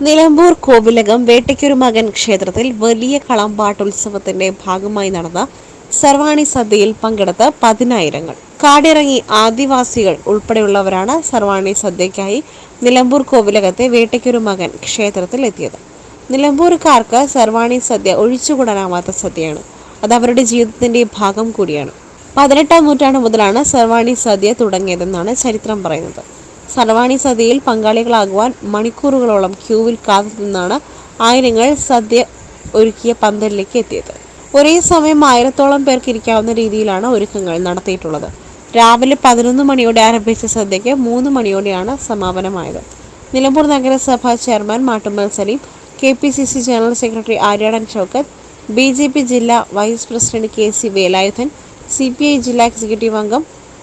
നിലമ്പൂർ കോവിലകം വേട്ടയ്ക്കൊരു മകൻ ക്ഷേത്രത്തിൽ വലിയ കളമ്പാട്ടുത്സവത്തിന്റെ ഭാഗമായി നടന്ന സർവാണി സദ്യയിൽ പങ്കെടുത്ത പതിനായിരങ്ങൾ. കാടിറങ്ങി ആദിവാസികൾ ഉൾപ്പെടെയുള്ളവരാണ് സർവാണി സദ്യയ്ക്കായി നിലമ്പൂർ കോവിലകത്തെ വേട്ടയ്ക്കൊരു മകൻ ക്ഷേത്രത്തിൽ എത്തിയത്. നിലമ്പൂർക്കാർക്ക് സർവാണി സദ്യ ഒഴിച്ചുകൂടാനാവാത്ത സദ്യയാണ്. അത് അവരുടെ ജീവിതത്തിന്റെ ഭാഗം കൂടിയാണ്. പതിനെട്ടാം നൂറ്റാണ്ട് മുതലാണ് സർവാണി സദ്യ തുടങ്ങിയതെന്നാണ് ചരിത്രം പറയുന്നത്. സർവാണി സദ്യയിൽ പങ്കാളികളാകുവാൻ മണിക്കൂറുകളോളം ക്യൂവിൽ കാത്തു നിന്നാണ് ആയിരങ്ങൾ സദ്യ ഒരുക്കിയ പന്തലിലേക്ക് എത്തിയത്. ഒരേ സമയം ആയിരത്തോളം പേർക്ക് ഇരിക്കാവുന്ന രീതിയിലാണ് ഒരുക്കങ്ങൾ നടത്തിയിട്ടുള്ളത്. രാവിലെ പതിനൊന്ന് മണിയോടെ ആരംഭിച്ച സദ്യയ്ക്ക് മൂന്ന് മണിയോടെയാണ് സമാപനമായത്. നിലമ്പൂർ നഗരസഭ chairman Mattummal Saleem K P C C general secretary Aryadan Shoukath B J P ജില്ലാ vice president K C Velayudhan C P I ജില്ലാ എക്സിക്യൂട്ടീവ് അംഗം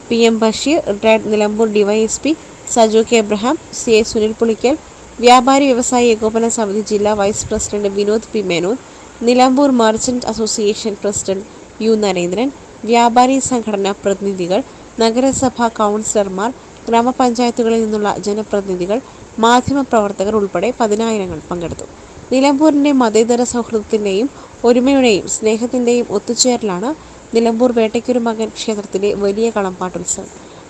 P M Basheer retired Nilambur DYSP Saju K Abraham C A Sunil Pulikkal വ്യാപാരി വ്യവസായി ഏകോപന സമിതി ജില്ലാ vice president Vinod P Menon Nilambur merchant association president U Narendran വ്യാപാരി സംഘടനാ പ്രതിനിധികൾ നഗരസഭാ കൗൺസിലർമാർ ഗ്രാമപഞ്ചായത്തുകളിൽ നിന്നുള്ള ജനപ്രതിനിധികൾ മാധ്യമപ്രവർത്തകർ ഉൾപ്പെടെ പതിനായിരങ്ങൾ പങ്കെടുത്തു. നിലമ്പൂരിന്റെ മതേതര സൗഹൃദത്തിന്റെയും ഒരുമയുടെയും സ്നേഹത്തിന്റെയും ഒത്തുചേരലാണ് നിലമ്പൂർ വേട്ടയ്ക്കൊരു മകൻ ക്ഷേത്രത്തിലെ വലിയ കളമ്പാട്ടുത്സവം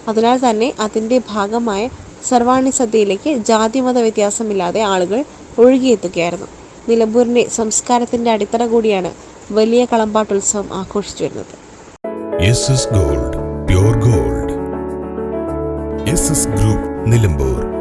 അതിനാൽ തന്നെ അതിന്റെ ഭാഗമായ സർവാണി സദ്യയിലേക്ക് ജാതിമത വ്യത്യാസമില്ലാതെ ആളുകൾ ഒഴുകിയെത്തുകയായിരുന്നു. നിലമ്പൂരിന്റെ സംസ്കാരത്തിന്റെ അടിത്തറ കൂടിയാണ് വലിയ കളമ്പാട്ടുത്സവം ആഘോഷിച്ചു വരുന്നത്. Gold gold group Nilambur